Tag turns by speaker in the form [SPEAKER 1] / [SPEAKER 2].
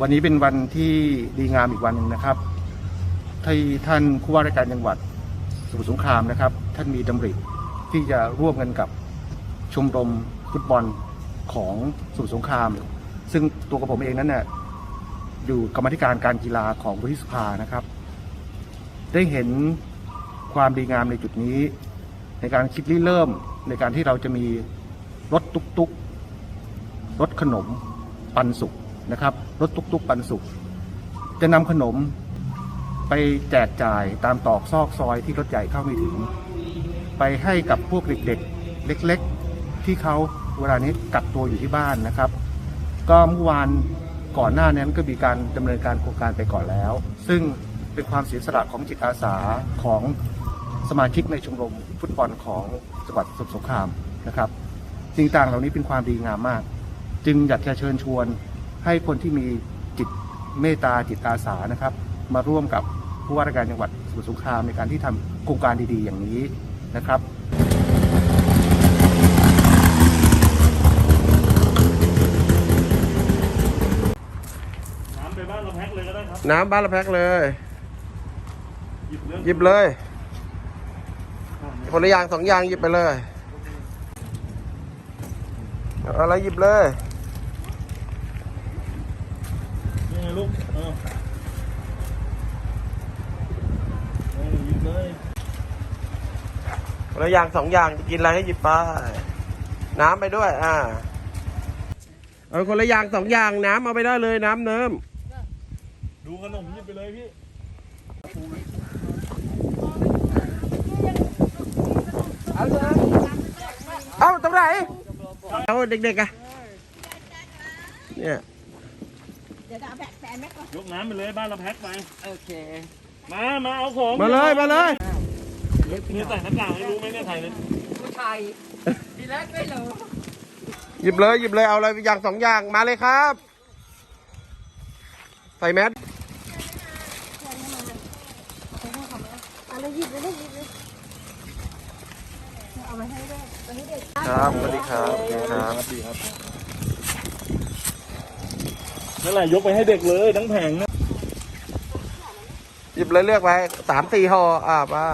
[SPEAKER 1] วันนี้เป็นวันที่ดีงามอีกวันหนึ่งนะครับที่ท่านผู้ว่าราชการจังหวัดสมุทรสงครามนะครับ ท่านมีดำริที่จะร่วมกันกับชมรมฟุตบอลของสมุทรสงคราม ซึ่งตัวกับผมเองนั้นเนี่ยอยู่กรรมธิการการกีฬาของวุฒิสภานะครับ ได้เห็นความดีงามในจุดนี้ ในการคิดริเริ่มในการที่เราจะมีรถตุกๆรถขนมปันสุก นะครับรถตุกๆปันสุกจะนำขนมไปแจกจ่ายตามตอกซอกซอยที่รถใหญ่เข้าไม่ถึง ไปให้กับพวกเด็กๆ เล็กๆ ที่เขาเวลานี้กักตัวอยู่ที่บ้านนะครับ ก็เมื่อวานก่อนหน้านั้นก็มีการดำเนินการโครงการไปก่อนแล้ว ซึ่งเป็นความเสียสละของจิตอาสาของสมาชิกในชมรมฟุตบอลของจังหวัดสมุทรสงครามนะครับสิ่งต่างเหล่านี้เป็นความดีงามมาก จึงอยากจะเชิญชวน ให้คนที่มีจิตเมตตาจิตอาสานะครับ มาร่วมกับผู้ว่าราชการจังหวัดสมุทรสงครามในการที่ทำโครงการดีๆ อย่างนี้นะครับ
[SPEAKER 2] น้ำไปบ้านเราแพ็คเลยก็ได้ครับ
[SPEAKER 3] น้ำบ้านละแพ็คเลย
[SPEAKER 2] หยิบเรื่อง
[SPEAKER 3] หยิบเลยคนละอย่างสองอย่างหยิบไปเลยเอาอะไรหยิบเลย
[SPEAKER 2] นี่ไง ลูกเออเออหยิบเลย
[SPEAKER 3] คนละอย่างสองอย่างจะกินอะไรให้หยิบไปน้ำไปด้วย อ่า เอาคนละอย่างสองอย่างน้ำเอาไปได้เลยน้ำเนิม
[SPEAKER 2] ดูขนมหยิบไปเลยพี่
[SPEAKER 3] เอาตรงไหนเอาเด็กๆอะเนี่ย
[SPEAKER 4] เดี๋ยวจะเอาแบบแฟนแม็กก่อน
[SPEAKER 2] ยกน้ำไปเลยบ้านเราแพ็คไป
[SPEAKER 4] โอเค
[SPEAKER 2] มา มาเอาของ
[SPEAKER 3] มาเลยมาเลย
[SPEAKER 2] เนี่ยใส่หน้ากากให้รู้ไหมเนี่ยไทยเลย
[SPEAKER 4] ผู้ชายดีแรกไม่รู้
[SPEAKER 3] หยิบเลยหยิบเลยเอาอะไรอย่างสองอย่างมาเลยครับ ใส่แมส
[SPEAKER 4] เอาเลยหยิบเลยหยิบเลยเอาไปให้ด้วยไปให้เด็ก
[SPEAKER 3] ครับสวัสดีครับสวัสดีครับ
[SPEAKER 2] ดีครับ นั่นแหละยกไปให้เด็กเลยทั้งแผงนะ
[SPEAKER 3] หยิบเลยเลือกไปสามสี่ห่ออ่าป้า